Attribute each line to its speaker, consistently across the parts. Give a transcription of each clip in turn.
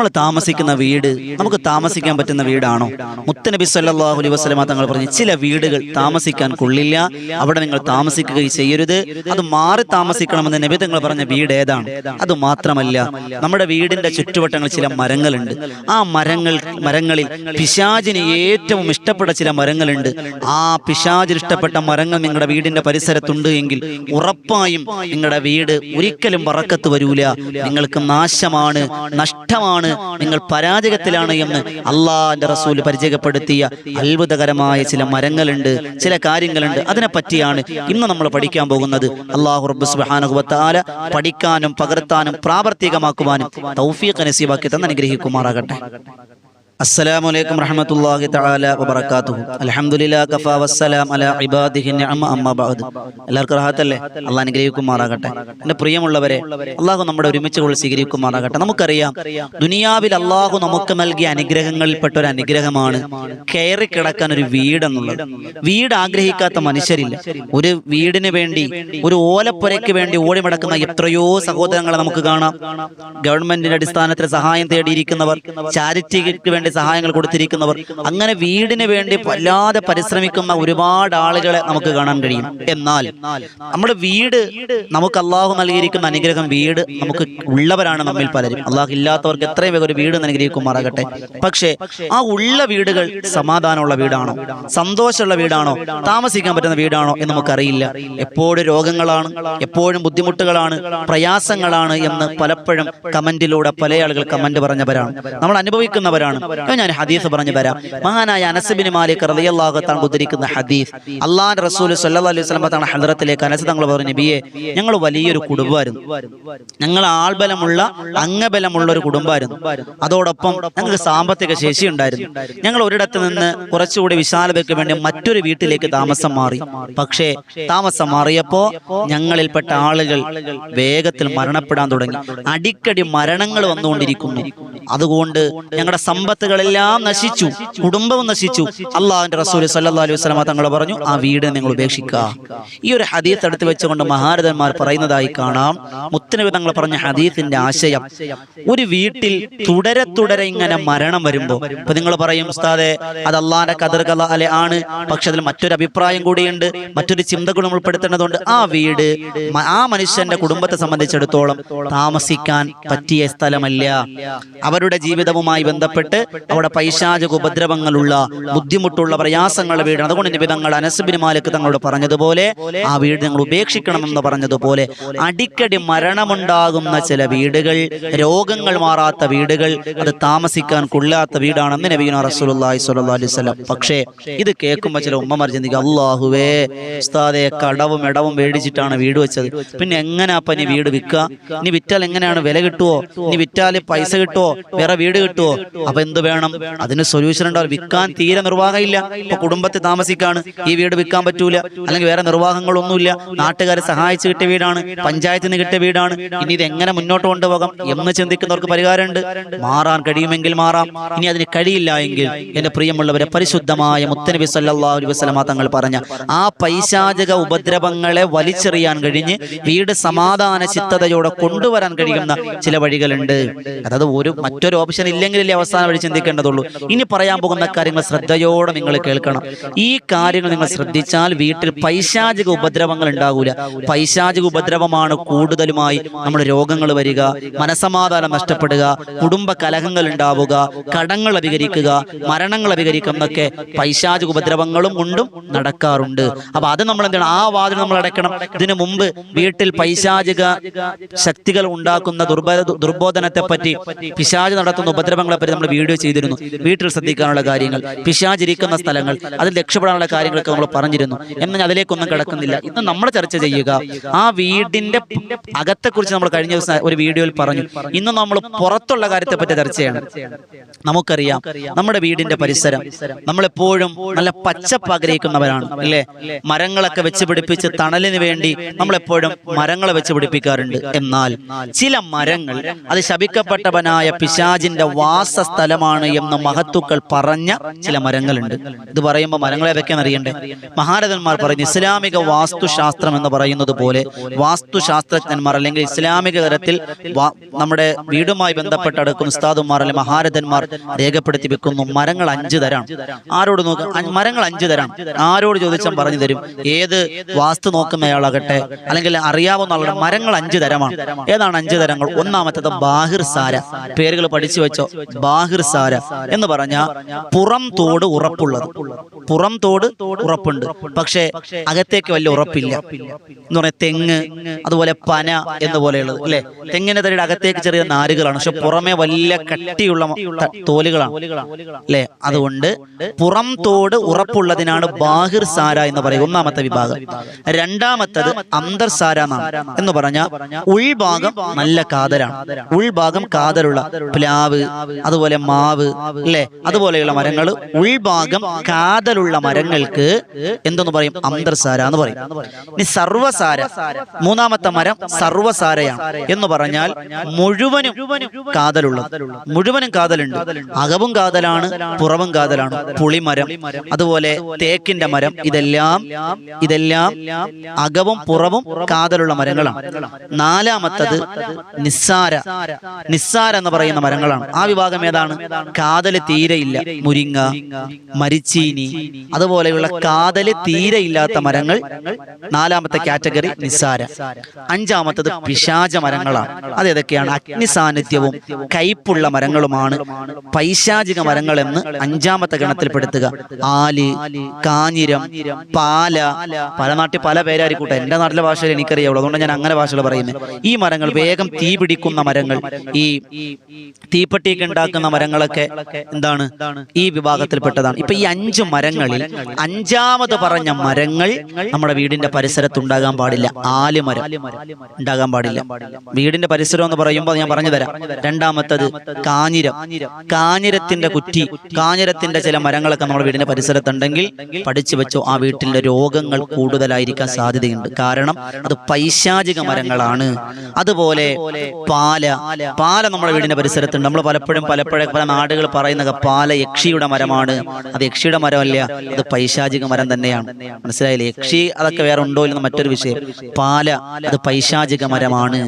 Speaker 1: നമ്മൾ താമസിക്കുന്ന വീട് നമുക്ക് താമസിക്കാൻ പറ്റുന്ന വീടാണോ? മുത്തനബി സല്ലാഹു അലൈ വസ്ലമ തങ്ങൾ പറഞ്ഞു ചില വീടുകൾ താമസിക്കാൻ കൊള്ളില്ല അവിടെ നിങ്ങൾ താമസിക്കുകയും ചെയ്യരുത് അത് മാറി താമസിക്കണമെന്ന് നബി തങ്ങൾ പറഞ്ഞ വീട് ഏതാണ്? അത് മാത്രമല്ല നമ്മുടെ വീടിന്റെ ചുറ്റുവട്ടങ്ങൾ ചില മരങ്ങളുണ്ട്. ആ മരങ്ങൾ മരങ്ങളിൽ പിശാചിന് ഏറ്റവും ഇഷ്ടപ്പെട്ട ചില മരങ്ങളുണ്ട്. ആ പിശാചിന് ഇഷ്ടപ്പെട്ട മരങ്ങൾ നിങ്ങളുടെ വീടിന്റെ പരിസരത്തുണ്ട് എങ്കിൽ ഉറപ്പായും നിങ്ങളുടെ വീട് ഒരിക്കലും വറക്കത്ത് വരൂല. നിങ്ങൾക്ക് നാശമാണ് നഷ്ടമാണ് നിങ്ങൾ പരാജയത്തിലാണ് എന്ന് അള്ളാന്റെ റസൂൽ പരിചയപ്പെടുത്തിയ അത്ഭുതകരമായ ചില മരങ്ങളുണ്ട് ചില കാര്യങ്ങളുണ്ട്. അതിനെ പറ്റിയാണ് ഇന്ന് നമ്മൾ പഠിക്കാൻ പോകുന്നത്. അള്ളാഹു റബ്ബ് പഠിക്കാനും പകർത്താനും പ്രാവർത്തികമാക്കുവാനും തൗഫീഖ് നസീബാക്കി തന്നെ അനുഗ്രഹിക്കുമാറാകട്ടെ. السلام عليكم ورحمة الله تعالى وبركاته الحمد لله كفى والسلام على عباده النعم أما بعد എല്ലാവർക്കും റാഹത്തല്ലേ അള്ളാഹ് അനുഗ്രഹിക്കുമാറാകട്ടെ എൻ്റെ പ്രിയമുള്ളവരെ അള്ളാഹു നമ്മുടെ ഒരുമിച്ച് കൊള്ളി സ്വീകരിക്കുമാറാകട്ടെ നമുക്കറിയാം ദുനിയാവിൽ അള്ളാഹു നമുക്ക് നൽകിയ അനുഗ്രഹങ്ങളിൽപ്പെട്ട ഒരു അനുഗ്രഹമാണ് കയറി കിടക്കാൻ ഒരു വീടെന്നുള്ളത് വീട് ആഗ്രഹിക്കാത്ത മനുഷ്യരില്ല ഒരു വീടിന് വേണ്ടി ഒരു ഓലപ്പുരയ്ക്ക് വേണ്ടി ഓടി മടക്കുന്ന എത്രയോ സഹോദരങ്ങളെ നമുക്ക് കാണാം ഗവൺമെന്റിന്റെ അടിസ്ഥാനത്തിൽ സഹായം തേടിയിരിക്കുന്നവർ ചാരിറ്റിക്ക് വേണ്ടി സഹായങ്ങൾ കൊടുത്തിരിക്കുന്നവർ അങ്ങനെ വീടിന് വേണ്ടി വല്ലാതെ പരിശ്രമിക്കുന്ന ഒരുപാട് ആളുകളെ നമുക്ക് കാണാൻ കഴിയും. എന്നാൽ നമ്മുടെ വീട് നമുക്ക് അള്ളാഹു നൽകിയിരിക്കുന്ന അനുഗ്രഹം വീട് നമുക്ക് ഉള്ളവരാണ് നമ്മിൽ പലരും. അള്ളാഹു ഇല്ലാത്തവർക്ക് എത്രയും വേഗം ഒരു വീട് നൽകിയിരിക്കുമാറാകട്ടെ. പക്ഷേ ആ ഉള്ള വീടുകൾ സമാധാനമുള്ള വീടാണോ? സന്തോഷമുള്ള വീടാണോ? താമസിക്കാൻ പറ്റുന്ന വീടാണോ എന്ന് നമുക്കറിയില്ല. എപ്പോഴും രോഗങ്ങളാണ് എപ്പോഴും ബുദ്ധിമുട്ടുകളാണ് പ്രയാസങ്ങളാണ് എന്ന് പലപ്പോഴും കമന്റിലൂടെ പല ആളുകൾ കമന്റ് പറഞ്ഞവരാണ്. നമ്മൾ അനുഭവിക്കുന്നവരാണ്. ഞാൻ ഹദീസ് പറഞ്ഞു തരാം. മഹാനായ അനസബിന് മാലിക് റളിയല്ലാഹു ഉദ്ധരിക്കുന്ന ഹദീസ്. അള്ളാഹ് റസൂൽ സല്ലല്ലാഹു അലൈഹി വസല്ലം തങ്ങളുടെ ഹദ്റത്തിലേക്ക് അനസ് തങ്ങൾ പറഞ്ഞു നബിയെ ഞങ്ങൾ വലിയൊരു കുടുംബമായിരുന്നു. ഞങ്ങൾ ആൾബലമുള്ള അംഗബലമുള്ള ഒരു കുടുംബമായിരുന്നു. അതോടൊപ്പം ഞങ്ങൾക്ക് സാമ്പത്തിക ശേഷി ഉണ്ടായിരുന്നു. ഞങ്ങൾ ഒരിടത്ത് നിന്ന് കുറച്ചുകൂടി വിശാലതയ്ക്ക് വേണ്ടി മറ്റൊരു വീട്ടിലേക്ക് താമസം മാറി. പക്ഷേ താമസം മാറിയപ്പോ ഞങ്ങളിൽപ്പെട്ട ആളുകൾ വേഗത്തിൽ മരണപ്പെടാൻ തുടങ്ങി. അടിക്കടി മരണങ്ങൾ വന്നുകൊണ്ടിരിക്കുന്നു. അതുകൊണ്ട് ഞങ്ങളുടെ സമ്പത്തുകളെല്ലാം നശിച്ചു കുടുംബവും നശിച്ചു. അള്ളാഹുന്റെ റസൂൽ സല്ലല്ലാഹു അലൈഹി വസല്ലമ തങ്ങൾ പറഞ്ഞു ആ വീട് നിങ്ങൾ ഉപേക്ഷിക്കുക ഈ ഒരു ഹദീത്ത് എടുത്ത് വെച്ചുകൊണ്ട് മഹാരഥന്മാർ പറയുന്നതായി കാണാം. മുത്തനബി തങ്ങൾ പറഞ്ഞ ഹദീത്തിന്റെ ആശയം ഒരു വീട്ടിൽ തുടരെ തുടരെ ഇങ്ങനെ മരണം വരുമ്പോ ഇപ്പൊ നിങ്ങൾ പറയും ഉസ്താദെ അത് അള്ളാന്റെ കതിർ കല അല്ലെ ആണ്. പക്ഷെ അതിൽ മറ്റൊരു അഭിപ്രായം കൂടിയുണ്ട് മറ്റൊരു ചിന്തകളും ഉൾപ്പെടുത്തേണ്ടതുണ്ട്. ആ വീട് ആ മനുഷ്യന്റെ കുടുംബത്തെ സംബന്ധിച്ചിടത്തോളം താമസിക്കാൻ പറ്റിയ സ്ഥലമല്ല. അവരുടെ ജീവിതവുമായി ബന്ധപ്പെട്ട് അവിടെ പൈശാചക ഉപദ്രവങ്ങളുള്ള ബുദ്ധിമുട്ടുള്ള പ്രയാസങ്ങളുടെ വീട് അതുകൊണ്ട് നിബിതങ്ങൾ അനസുബിന് മാലിക് തങ്ങളോട് പറഞ്ഞതുപോലെ ആ വീട് നിങ്ങൾ ഉപേക്ഷിക്കണമെന്ന് പറഞ്ഞതുപോലെ അടിക്കടി മരണമുണ്ടാകുന്ന ചില വീടുകൾ രോഗങ്ങൾ മാറാത്ത വീടുകൾ അത് താമസിക്കാൻ കൊള്ളാത്ത വീടാണെന്ന് നബീന സ്വലം അലൈഹി വസല്ലം. പക്ഷേ ഇത് കേൾക്കുമ്പോൾ ചില ഉമ്മമാർ ചിന്തിക്കുക അള്ളാഹുവേ ഉസ്താദെ കടവും ഇടവും മേടിച്ചിട്ടാണ് വീട് വെച്ചത്. പിന്നെ എങ്ങനെ അപ്പ നീ വീട് വിൽക്കുക നീ വിറ്റാൽ എങ്ങനെയാണ് വില കിട്ടുവോ? നീ വിറ്റാൽ പൈസ കിട്ടുവോ? വേറെ വീട് കിട്ടുവോ? അപ്പൊ എന്ത് വേണം. അതിന് സൊല്യൂഷൻ ഉണ്ടാവും വിൽക്കാൻ തീരെ നിർവാഹമില്ല. ഇപ്പൊ കുടുംബത്തിൽ താമസിക്കാണ്. ഈ വീട് വിൽക്കാൻ പറ്റൂല. അല്ലെങ്കിൽ വേറെ നിർവാഹങ്ങളൊന്നുമില്ല. നാട്ടുകാരെ സഹായിച്ചു കിട്ടിയ വീടാണ്. പഞ്ചായത്തിൽ നിന്ന് കിട്ടിയ വീടാണ്. ഇനി ഇത് എങ്ങനെ മുന്നോട്ട് കൊണ്ടുപോകാം എന്ന് ചിന്തിക്കുന്നവർക്ക് പരിഹാരമുണ്ട്. മാറാൻ കഴിയുമെങ്കിൽ മാറാം. ഇനി അതിന് കഴിയില്ല എങ്കിൽ എന്റെ പ്രിയമുള്ളവരെ പരിശുദ്ധമായ മുത്തനബി സല്ലല്ലാഹു അലൈഹി വസല്ലമ തങ്ങൾ പറഞ്ഞ ആ പൈശാചക ഉപദ്രവങ്ങളെ വലിച്ചെറിയാൻ കഴിഞ്ഞ് വീട് സമാധാന ചിത്തതയോടെ കൊണ്ടുവരാൻ കഴിയുന്ന ചില വഴികളുണ്ട്. അതായത് ഒരു മറ്റൊരു ഓപ്ഷൻ ഇല്ലെങ്കിലല്ലേ അവസാന വഴി ചിന്തിക്കേണ്ടതുള്ളൂ. ഇനി പറയാൻ പോകുന്ന കാര്യങ്ങൾ ശ്രദ്ധയോടെ നിങ്ങൾ കേൾക്കണം. ഈ കാര്യങ്ങൾ നിങ്ങൾ ശ്രദ്ധിച്ചാൽ വീട്ടിൽ പൈശാചിക ഉപദ്രവങ്ങൾ ഉണ്ടാകൂല. പൈശാചിക ഉപദ്രവമാണ് കൂടുതലുമായി നമ്മൾ രോഗങ്ങൾ വരിക മനസമാധാനം നഷ്ടപ്പെടുക കുടുംബ കലഹങ്ങൾ ഉണ്ടാവുക കടങ്ങൾ അഭികരിക്കുക മരണങ്ങൾ അഭികരിക്കുക എന്നൊക്കെ പൈശാചിക ഉപദ്രവങ്ങളും കൊണ്ടും നടക്കാറുണ്ട്. അപ്പൊ അത് നമ്മൾ എന്താണ്? ആ വാതിൽ നമ്മൾ അടയ്ക്കണം. ഇതിനു മുമ്പ് വീട്ടിൽ പൈശാചിക ശക്തികൾ ഉണ്ടാക്കുന്ന ദുർബോധനത്തെ പറ്റി പിശാജ് നടത്തുന്ന ഉപദ്രവങ്ങളെ പറ്റി നമ്മൾ വീഡിയോ ചെയ്തിരുന്നു. വീട്ടിൽ ശ്രദ്ധിക്കാനുള്ള കാര്യങ്ങൾ പിശാചിരിക്കുന്ന സ്ഥലങ്ങൾ അതിൽ രക്ഷപ്പെടാനുള്ള കാര്യങ്ങളൊക്കെ നമ്മൾ പറഞ്ഞിരുന്നു. എന്നാൽ അതിലേക്കൊന്നും കിടക്കുന്നില്ല. ഇന്ന് നമ്മൾ ചർച്ച ചെയ്യുക ആ വീടിന്റെ അകത്തെക്കുറിച്ച് നമ്മൾ കഴിഞ്ഞ ദിവസം ഒരു വീഡിയോയിൽ പറഞ്ഞു. ഇന്ന് നമ്മൾ പുറത്തുള്ള കാര്യത്തെ പറ്റി ചർച്ചയാണ് നമുക്കറിയാം നമ്മുടെ വീടിന്റെ പരിസരം നമ്മളെപ്പോഴും നല്ല പച്ചപ്പ് ആഗ്രഹിക്കുന്നവരാണ് അല്ലേ? മരങ്ങളൊക്കെ വെച്ച് പിടിപ്പിച്ച് തണലിന് വേണ്ടി നമ്മളെപ്പോഴും മരങ്ങളെ വെച്ച് പിടിപ്പിക്കാറുണ്ട്. എന്നാൽ ചില മരങ്ങൾ അത് ശപിക്കപ്പെട്ടവനായ പിശാജിന്റെ വാസസ്ഥലമാണ് എന്ന് മഹത്തുക്കൾ പറഞ്ഞ ചില മരങ്ങളുണ്ട്. ഇത് പറയുമ്പോൾ മരങ്ങളെ വെക്കാൻ അറിയണ്ടേ? മഹാരഥന്മാർ പറഞ്ഞു ഇസ്ലാമിക വാസ്തുശാസ്ത്രം എന്ന് പറയുന്നത് പോലെ വാസ്തുശാസ്ത്രജ്ഞന്മാർ അല്ലെങ്കിൽ ഇസ്ലാമിക തരത്തിൽ നമ്മുടെ വീടുമായി ബന്ധപ്പെട്ട് അടുക്കുന്ന ഉസ്താദുമാർ അല്ലെങ്കിൽ മഹാരഥന്മാർ രേഖപ്പെടുത്തി വെക്കുന്നു. മരങ്ങൾ അഞ്ച് തരാം. ആരോട് നോക്കുക മരങ്ങൾ അഞ്ച് തരാം. ആരോട് ചോദിച്ചാൽ പറഞ്ഞു തരും. ഏത് വാസ്തു നോക്കുന്നയാളാകട്ടെ അല്ലെങ്കിൽ അറിയാവുന്ന ആളുടെ മരങ്ങൾ അഞ്ച് തരമാണ്. ഏതാണ് അഞ്ച് തരങ്ങൾ? ഒന്നാമത്തത് ബാഹിർ സാര. പേരുകൾ പഠിച്ചു വെച്ചോ? ബാഹിർ സാര. എന്ന് പറഞ്ഞ പുറം തോട് ഉറപ്പുള്ളത്. പുറം തോട് ഉറപ്പുണ്ട്. പക്ഷേ അകത്തേക്ക് വലിയ ഉറപ്പില്ല. എന്ന് പറഞ്ഞാൽ തെങ്ങ് അതുപോലെ പന എന്നുപോലെയുള്ളത് അല്ലെ? തെങ്ങിന്റെ തടിയുടെ അകത്തേക്ക് ചെറിയ നാരുകളാണ്. പക്ഷെ പുറമെ വലിയ കട്ടിയുള്ള തോലുകളാണ്. അല്ലെ? അതുകൊണ്ട് പുറം തോട് ഉറപ്പുള്ളതിനാണ് ബാഹിർ സാര എന്ന് പറയുക ഒന്നാമത്തെ വിഭാഗം. രണ്ടാമത്തത് അന്തർ സാര എന്ന് പറഞ്ഞ ഉൾഭാഗം നല്ല കാതലാണ്. ഉൾഭാഗം കാതലുള്ള പ്ലാവ് അതുപോലെ മാവ് അല്ലെ? അതുപോലെയുള്ള മരങ്ങൾ ഉൾഭാഗം കാതലുള്ള മരങ്ങൾക്ക് എന്തെന്ന് പറയും? അന്തർസാര എന്ന് പറയും. ഇനി സർവസാര മൂന്നാമത്തെ മരം സർവസാരയാണ് എന്ന് പറഞ്ഞാൽ മുഴുവനും കാതലുള്ള മുഴുവനും കാതലുണ്ട്. അകവും കാതലാണ് പുറവും കാതലാണ്. പുളിമരം അതുപോലെ തേക്കിന്റെ മരം ഇതെല്ലാം ഇതെല്ലാം അകവും പുറവും കാതലുള്ള മരങ്ങളാണ്. നാലാമത്തത് നിസ്സാര. നിസ്സാര എന്ന് പറയുന്ന മരങ്ങളാണ്. ആ വിഭാഗം ഏതാണ്? കാതൽ തീരെയില്ല മുരിങ്ങ മരിച്ചീനി. അതുപോലെയുള്ള കാതൽ തീരെയില്ലാത്ത മരങ്ങൾ നാലാമത്തെ കാറ്റഗറി നിസ്സാര. അഞ്ചാമത്തത് പിശാച മരങ്ങളാണ്. അത് ഏതൊക്കെയാണ്? അഗ്നി സാന്നിധ്യവും കയ്പുള്ള മരങ്ങളുമാണ്. പൈശാചിക മരങ്ങൾ എന്ന് അഞ്ചാമത്തെ ഗണത്തിൽപ്പെടുത്തുക. ആൽ കാഞ്ഞിരം പാല. പല. നാട്ടിൽ പല പേരായിരിക്കൂട്ടെ എന്റെ നാട്ടിലെ ഭാഷയിൽ എനിക്കറിയാവുള്ളൂ. അതുകൊണ്ട് ഞാൻ അങ്ങനെ ഭാഷകൾ പറയുന്നത് ഈ മരങ്ങൾ വേഗം തീ പിടിക്കുന്ന മരങ്ങൾ ഈ തീപ്പെട്ടിയൊക്കെ ഉണ്ടാക്കുന്ന മരങ്ങളൊക്കെ എന്താണ് ഈ വിഭാഗത്തിൽപ്പെട്ടതാണ്. ഇപ്പൊ ഈ അഞ്ച് മരങ്ങളിൽ അഞ്ചാമത് പറഞ്ഞ മരങ്ങൾ നമ്മുടെ വീടിന്റെ പരിസരത്ത് ഉണ്ടാകാൻ പാടില്ല. ആലുമരം ഉണ്ടാകാൻ പാടില്ല. വീടിന്റെ പരിസരം എന്ന് പറയുമ്പോൾ ഞാൻ പറഞ്ഞു തരാം. രണ്ടാമത്തത് കാഞ്ഞിരം. കാഞ്ഞിരത്തിന്റെ കുറ്റി. കാഞ്ഞിരത്തിന്റെ ചില മരങ്ങളൊക്കെ നമ്മുടെ വീടിന്റെ പരിസരത്തുണ്ടെങ്കിൽ പഠിച്ചു വെച്ചോ ആ വീട്ടിലെ രോഗങ്ങൾ കൂടുതലായിരിക്കാൻ സാധ്യതയുണ്ട്. കാരണം അത് പൈശാചിക മരങ്ങളാണ്. അതുപോലെ പാല. പാല. നമ്മുടെ വീടിന്റെ പരിസരത്തുണ്ട്. നമ്മൾ പലപ്പോഴും പലപ്പോഴും പല നാടുകൾ പറയുന്നത് പാല യക്ഷിയുടെ മരമാണ്. അത് യക്ഷിയുടെ മരമല്ല അത് പൈശാചിക മരം തന്നെയാണ്. മനസ്സിലായില്ലേ? യക്ഷി അതൊക്കെ വേറെ ഉണ്ടോ എന്ന് മറ്റൊരു വിഷയം. പാല അത് പൈശാചിക മരമാണ്.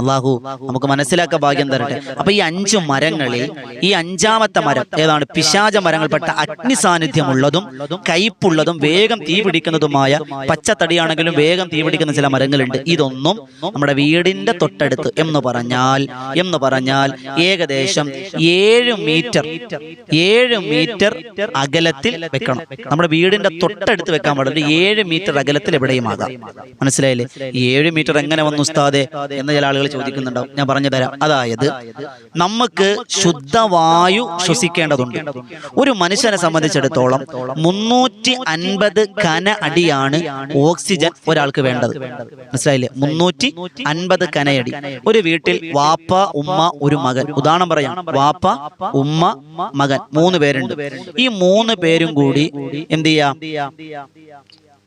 Speaker 1: അള്ളാഹു നമുക്ക് മനസ്സിലാക്ക ഭാഗ്യം തരട്ടെ. അപ്പൊ ഈ അഞ്ച് മരങ്ങളിൽ ഈ അഞ്ചാമത്തെ മരം ഏതാണ്? പിശാച മരങ്ങൾപ്പെട്ട അഗ്നി സാന്നിധ്യമുള്ളതും കയ്പുള്ളതും വേഗം തീ പിടിക്കുന്നതുമായ പച്ചത്തടിയാണെങ്കിലും വേഗം തീ പിടിക്കുന്ന ചില മരങ്ങളുണ്ട്. ഇതൊന്നും നമ്മുടെ വീടിന്റെ തൊട്ടടുത്ത് എന്ന് പറഞ്ഞാൽ എന്ന് പറഞ്ഞാൽ ഏകദേശം ഏഴ് മീറ്റർ ഏഴ് മീറ്റർ അകലത്തിൽ വെക്കണം. നമ്മുടെ വീടിന്റെ തൊട്ടടുത്ത് വെക്കാൻ പാടില്ല. ഏഴ് മീറ്റർ അകലത്തിൽ എവിടെയും ആകാം. മനസ്സിലായില്ലേ? ഏഴ് മീറ്റർ എങ്ങനെ വന്നു ഉസ്താദെ എന്ന് ചില ആളുകൾ ചോദിക്കുന്നുണ്ടാവും. ഞാൻ പറഞ്ഞു തരാം. അതായത് നമുക്ക് ശുദ്ധവായു ശ്വസിക്കേണ്ടതുണ്ട്. ഒരു മനുഷ്യനെ സംബന്ധിച്ചിടത്തോളം മുന്നൂറ്റി അൻപത് കന അടിയാണ് ഓക്സിജൻ ഒരാൾക്ക് വേണ്ടത്. മനസ്സിലായില്ലേ? മുന്നൂറ്റി അൻപത് കനയടി. ഒരു വീട്ടിൽ വാപ്പ ഉമ്മ ഒരു മകൻ. ഉദാഹരണം പറയാം. വാപ്പ ഉമ്മ മകൻ. മൂന്ന് പേരുണ്ട്. ഈ മൂന്ന് പേരും കൂടി എന്ത് ചെയ്യാം?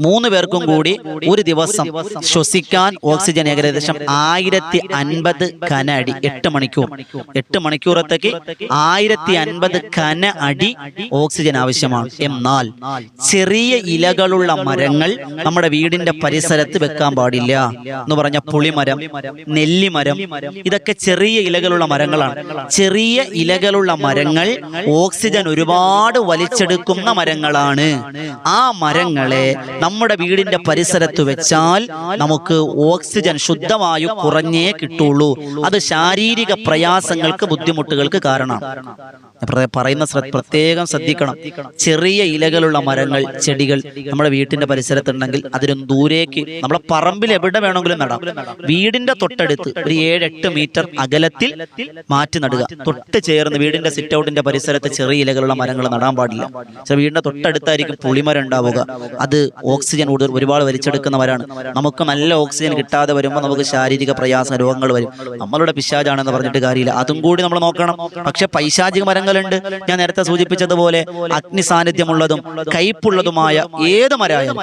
Speaker 1: മൂന്ന് പേർക്കും കൂടി ഒരു ദിവസം ശ്വസിക്കാൻ ഓക്സിജൻ ഏകദേശം ആയിരത്തി അൻപത് ഘന അടി എട്ട് മണിക്കൂർ. എട്ട് മണിക്കൂറത്തേക്ക് ആയിരത്തി അൻപത് ഘന അടി ഓക്സിജൻ ആവശ്യമാണ്. എന്നാൽ ചെറിയ ഇലകളുള്ള മരങ്ങൾ നമ്മുടെ വീടിന്റെ പരിസരത്ത് വെക്കാൻ പാടില്ല എന്ന് പറഞ്ഞ പുളിമരം നെല്ലിമരം ഇതൊക്കെ ചെറിയ ഇലകളുള്ള മരങ്ങളാണ്. ചെറിയ ഇലകളുള്ള മരങ്ങൾ ഓക്സിജൻ ഒരുപാട് വലിച്ചെടുക്കുന്ന മരങ്ങളാണ്. ആ മരങ്ങളെ നമ്മുടെ വീടിന്റെ പരിസരത്ത് വെച്ചാൽ നമുക്ക് ഓക്സിജൻ ശുദ്ധമായി കുറഞ്ഞേ കിട്ടുള്ളൂ. അത് ശാരീരിക പ്രയാസങ്ങൾക്ക് ബുദ്ധിമുട്ടുകൾക്ക് കാരണം. പറയുന്ന പ്രത്യേകം ശ്രദ്ധിക്കണം. ചെറിയ ഇലകളുള്ള മരങ്ങൾ ചെടികൾ നമ്മുടെ വീട്ടിന്റെ പരിസരത്തുണ്ടെങ്കിൽ അതിനും ദൂരേക്ക് നമ്മളെ പറമ്പിൽ എവിടെ വേണമെങ്കിലും നടാം. വീടിന്റെ തൊട്ടടുത്ത് ഒരു ഏഴ് എട്ട് മീറ്റർ അകലത്തിൽ മാറ്റി നടുക. തൊട്ട് ചേർന്ന് വീടിന്റെ സിറ്റ് ഔട്ടിന്റെ പരിസരത്ത് ചെറിയ ഇലകളുള്ള മരങ്ങൾ നടാൻ പാടില്ല. പക്ഷെ വീടിന്റെ തൊട്ടടുത്തായിരിക്കും പുളിമരം ഉണ്ടാവുക. അത് ഓക്സിജൻ കൂടുതൽ ഒരുപാട് വലിച്ചെടുക്കുന്നവരാണ്. നമുക്ക് നല്ല ഓക്സിജൻ കിട്ടാതെ വരുമ്പോൾ നമുക്ക് ശാരീരിക പ്രയാസ രോഗങ്ങൾ വരും. നമ്മളുടെ പിശാജാണെന്ന് പറഞ്ഞിട്ട് കാര്യമില്ല. അതും കൂടി നമ്മൾ നോക്കണം. പക്ഷെ പൈശാചിക മരങ്ങളുണ്ട് ഞാൻ നേരത്തെ സൂചിപ്പിച്ചതുപോലെ അഗ്നി സാന്നിധ്യമുള്ളതും കയ്പുള്ളതുമായ ഏത് മരമായാലും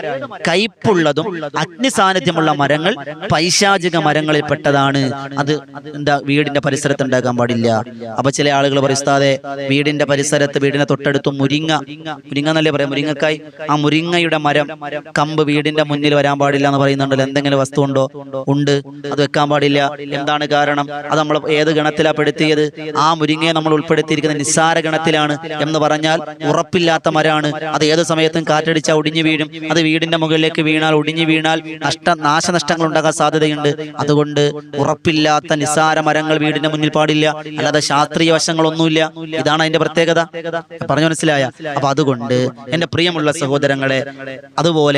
Speaker 1: കയ്പുള്ളതും അഗ്നി സാന്നിധ്യമുള്ള മരങ്ങൾ പൈശാചിക മരങ്ങളിൽ പെട്ടതാണ്. അത് എന്താ വീടിന്റെ പരിസരത്ത് ഉണ്ടാക്കാൻ പാടില്ല. അപ്പൊ ചില ആളുകൾ പറയുസ്താതെ വീടിന്റെ പരിസരത്ത് വീടിനെ തൊട്ടടുത്ത് മുരിങ്ങ. മുരിങ്ങ. എന്നല്ലേ പറയാം? മുരിങ്ങക്കായി ആ മുരിങ്ങയുടെ മരം. കമ്പ് വീടിന്റെ മുന്നിൽ വരാൻ പാടില്ല എന്ന് പറയുന്നുണ്ടല്ലോ. എന്തെങ്കിലും വസ്തു ഉണ്ടോ. ഉണ്ട് അത് വെക്കാൻ പാടില്ല. എന്താണ് കാരണം? അത് നമ്മൾ ഏത് ഗണത്തിലാ പെടുത്തിയത്? ആ മുരിങ്ങയെ നമ്മൾ ഉൾപ്പെടുത്തിയിരിക്കുന്ന നിസ്സാര ഗണത്തിലാണ് എന്ന് പറഞ്ഞാൽ ഉറപ്പില്ലാത്ത മരമാണ് അത് ഏത് സമയത്തും കാറ്റടിച്ചാൽ ഒടിഞ്ഞു വീഴും. അത് വീടിന്റെ മുകളിലേക്ക് വീണാൽ ഒടിഞ്ഞു വീണാൽ നഷ്ട നാശനഷ്ടങ്ങൾ ഉണ്ടാകാൻ സാധ്യതയുണ്ട്. അതുകൊണ്ട് ഉറപ്പില്ലാത്ത നിസ്സാര മരങ്ങൾ വീടിന്റെ മുന്നിൽ പാടില്ല. അല്ലാതെ ശാസ്ത്രീയ വശങ്ങളൊന്നുമില്ല. ഇതാണ് അതിന്റെ പ്രത്യേകത. പറഞ്ഞു മനസ്സിലായ? അപ്പൊ അതുകൊണ്ട് എന്റെ പ്രിയമുള്ള സഹോദരങ്ങളെ അതുപോലെ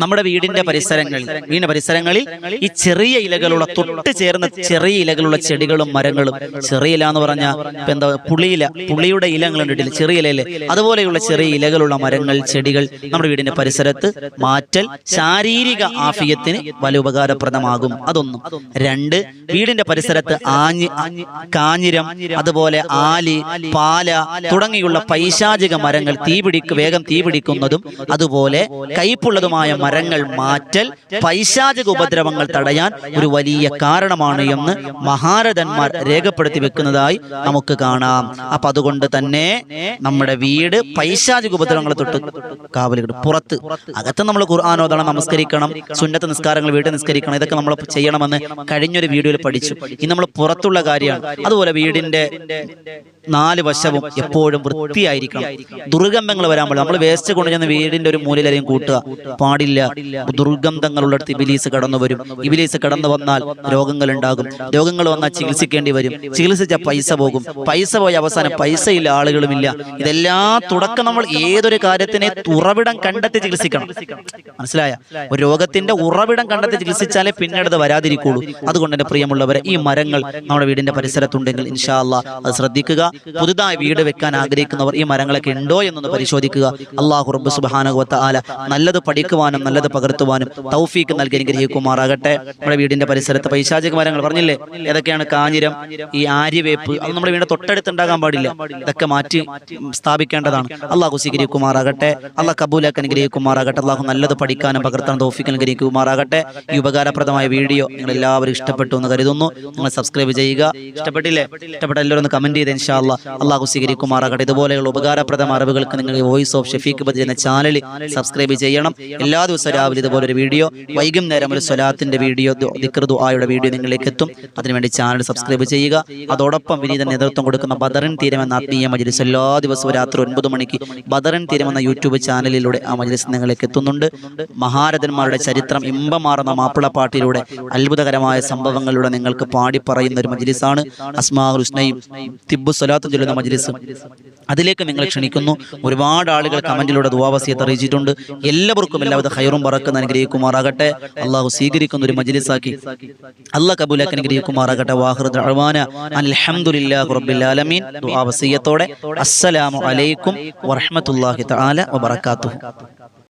Speaker 1: നമ്മുടെ വീടിന്റെ പരിസരങ്ങളിൽ വീടിന്റെ പരിസരങ്ങളിൽ ഈ ചെറിയ ഇലകളുള്ള തൊട്ട് ചേർന്ന ചെറിയ ഇലകളുള്ള ചെടികളും മരങ്ങളും ചെറിയ ഇല എന്ന് പറഞ്ഞാൽ എന്താ പുളിയില പുളിയുടെ ഇലങ്ങൾ കണ്ടിട്ടില്ല ചെറിയ ഇലയിൽ അതുപോലെയുള്ള ചെറിയ ഇലകളുള്ള മരങ്ങൾ ചെടികൾ നമ്മുടെ വീടിന്റെ പരിസരത്ത് മാറ്റൽ ശാരീരിക ആഫിയത്തിന് വലിയ ഉപകാരപ്രദമാകും. അതൊന്നും രണ്ട് വീടിന്റെ പരിസരത്ത് ആഞ്ഞ് കാഞ്ഞിരം അതുപോലെ ആലി പാല തുടങ്ങിയുള്ള പൈശാചിക മരങ്ങൾ തീപിടിക്ക് വേഗം തീപിടിക്കുന്നതും അതുപോലെ കയ്പുള്ളതുമായ മരങ്ങൾ മാറ്റൽ പൈശാചിക ഉപദ്രവങ്ങൾ തടയാൻ ഒരു വലിയ കാരണമാണ് എന്ന് മഹാരഥന്മാർ രേഖപ്പെടുത്തി വെക്കുന്നതായി നമുക്ക് കാണാം. അപ്പൊ അതുകൊണ്ട് തന്നെ നമ്മുടെ വീട് പൈശാചിക ഉപദ്രവങ്ങളെ തൊട്ട് കാവലുകൾ പുറത്ത് അകത്ത് നമ്മൾ ഖുർആാനോദണം നമസ്കരിക്കണം സുന്നത്ത് നിസ്കാരങ്ങൾ വീട്ടിൽ നിസ്കരിക്കണം ഇതൊക്കെ നമ്മൾ ചെയ്യണമെന്ന് കഴിഞ്ഞൊരു വീഡിയോയിൽ പഠിച്ചു. ഇനി നമ്മൾ പുറത്തുള്ള കാര്യമാണ്. അതുപോലെ വീടിന്റെ നാല് വശവും എപ്പോഴും വൃത്തിയായിരിക്കണം. ദുർഗന്ധങ്ങൾ വരാൻ നമ്മൾ വേസ്റ്റ് കൊണ്ടുചെന്ന് വീടിന്റെ ഒരു മൂലയിലും കൂട്ടുക. പാടില്ല. ദുർഗന്ധങ്ങളുള്ളിടത്ത് ഇബിലീസ് കടന്നു വരും. ഇബിലീസ് കടന്നു വന്നാൽ രോഗങ്ങൾ ഉണ്ടാകും രോഗങ്ങൾ വന്നാൽ ചികിത്സിക്കേണ്ടി വരും. ചികിത്സിച്ച പൈസ പോകും. പൈസ പോയ അവസാനം പൈസയില്ല ആളുകളുമില്ല. ഇതെല്ലാം തുടക്കം നമ്മൾ ഏതൊരു കാര്യത്തിനെ ഉറവിടം കണ്ടെത്തി ചികിത്സിക്കണം. മനസ്സിലായ? ഒരു രോഗത്തിന്റെ ഉറവിടം കണ്ടെത്തി ചികിത്സിച്ചാലേ പിന്നീട് വരാതിരിക്കുള്ളൂ. അതുകൊണ്ട് തന്നെ പ്രിയമുള്ളവരെ ഈ മരങ്ങൾ നമ്മുടെ വീടിന്റെ പരിസരത്തുണ്ടെങ്കിൽ ഇൻഷാല്ല അത് ശ്രദ്ധിക്കുക. പുതുതായി വീട് വെക്കാൻ ആഗ്രഹിക്കുന്നവർ ഈ മരങ്ങളൊക്കെ ഉണ്ടോ എന്നൊന്ന് പരിശോധിക്കുക. അള്ളാഹു റബ്ബ് സുബാനകുവത്ത ആല നല്ലത് പഠിക്കുവാനും നല്ലത് പകർത്തുവാനും തൗഫീക്ക് നൽകി അനുഗ്രഹിക്കുമാറാകട്ടെ. നമ്മുടെ വീടിന്റെ പരിസരത്ത് പൈശാചിക മരങ്ങൾ പറഞ്ഞില്ലേ? ഏതൊക്കെയാണ് കാഞ്ഞിരം? ഈ ആര്യവേപ്പ് അത് നമ്മുടെ വീടിന്റെ തൊട്ടടുത്ത് ഉണ്ടാകാൻ പാടില്ല. ഇതൊക്കെ മാറ്റി സ്ഥാപിക്കേണ്ടതാണ്. അള്ളാഹു സ്വീകരിക്കുമാറാകട്ടെ. അള്ളാഹ് കബൂലാക്ക് അനുഗ്രഹിക്കുമാറാകട്ടെ. അള്ളാഹു നല്ലത് പഠിക്കാനും പകർത്താനും തൗഫീക്ക് അനുഗ്രഹിക്കുമാറാകട്ടെ ഈ ഉപകാരപ്രദമായ വീഡിയോ നിങ്ങൾ എല്ലാവരും ഇഷ്ടപ്പെട്ടു എന്ന് കരുതുന്നു. നിങ്ങൾ സബ്സ്ക്രൈബ് ചെയ്യുക. ഇഷ്ടപ്പെട്ടില്ലേ? ഇഷ്ടപ്പെട്ട എല്ലാവരും ഒന്ന് കമന്റ് ചെയ്ത് ഇൻഷാ അല്ലാ അള്ളാഹു സ്വീകരിക്കുമാറാകട്ടെ. ഇതുപോലെയുള്ള ഉപകാരപ്രദമായ അറിവുകൾക്ക് നിങ്ങൾ വോയിസ് ഓഫ് ഷെഫീഖ് ബദി എന്ന ചാനൽ സബ്സ്ക്രൈബ് ചെയ്യണം. എല്ലാ ദിവസവും രാവിലെ ഇതുപോലെ ഒരു വീഡിയോ വൈകുന്നേരം ഒരു സ്വലാത്തിന്റെ വീഡിയോ ദിക്ർ ആയുടെ വീഡിയോ നിങ്ങളിലേക്ക് എത്തും. അതിനുവേണ്ടി ചാനൽ സബ്സ്ക്രൈബ് ചെയ്യുക. അതോടൊപ്പം വിനീത നേതൃത്വം കൊടുക്കുന്ന ബദറിൻ എന്ന ആത്മീയ മജ്ലിസ് എല്ലാ ദിവസവും രാത്രി ഒൻപത് മണിക്ക് ബദറിൻ എന്ന യൂട്യൂബ് ചാനലിലൂടെ ആ മജ്ലിസ് നിങ്ങളിലേക്ക് എത്തുന്നുണ്ട്. മഹാരഥന്മാരുടെ ചരിത്രം ഇമ്പമാർന്ന മാപ്പിളപ്പാട്ടിലൂടെ അത്ഭുതകരമായ സംഭവങ്ങളിലൂടെ നിങ്ങൾക്ക് പാടി പറയുന്ന ഒരു മജ്ലിസാണ്. അസ്മാ ഹുസ്നയും തിബു സ്വലാത്തും ചൊല്ലുന്ന മജ്ലിസ്. അതിലേക്ക് നിങ്ങൾ ക്ഷണിക്കുന്നു. ഒരുപാട് ആളുകൾ കമന്റിലൂടെ ദുവാവസിയത്ത് അറിയിച്ചിട്ടുണ്ട്. എല്ലാവർക്കും എല്ലാവിധ ഹൈറും പറക്കുന്ന അനുഗ്രഹിക്കുമാറാകട്ടെ. അള്ളാഹു സ്വീകരിക്കുന്ന ഒരു മജ്ലിസാക്കി. അള്ളാഹ് കബൂലാക്ക് അനുഗ്രഹിക്കുമാറാകട്ടെ. വാഹൃദ് അൽഹംദുലില്ലാഹി റബ്ബിൽ ആലമീൻ. അസ്സലാമു അലൈക്കും വറഹ്മത്തുള്ളാഹി തആല വബറകാതുഹു.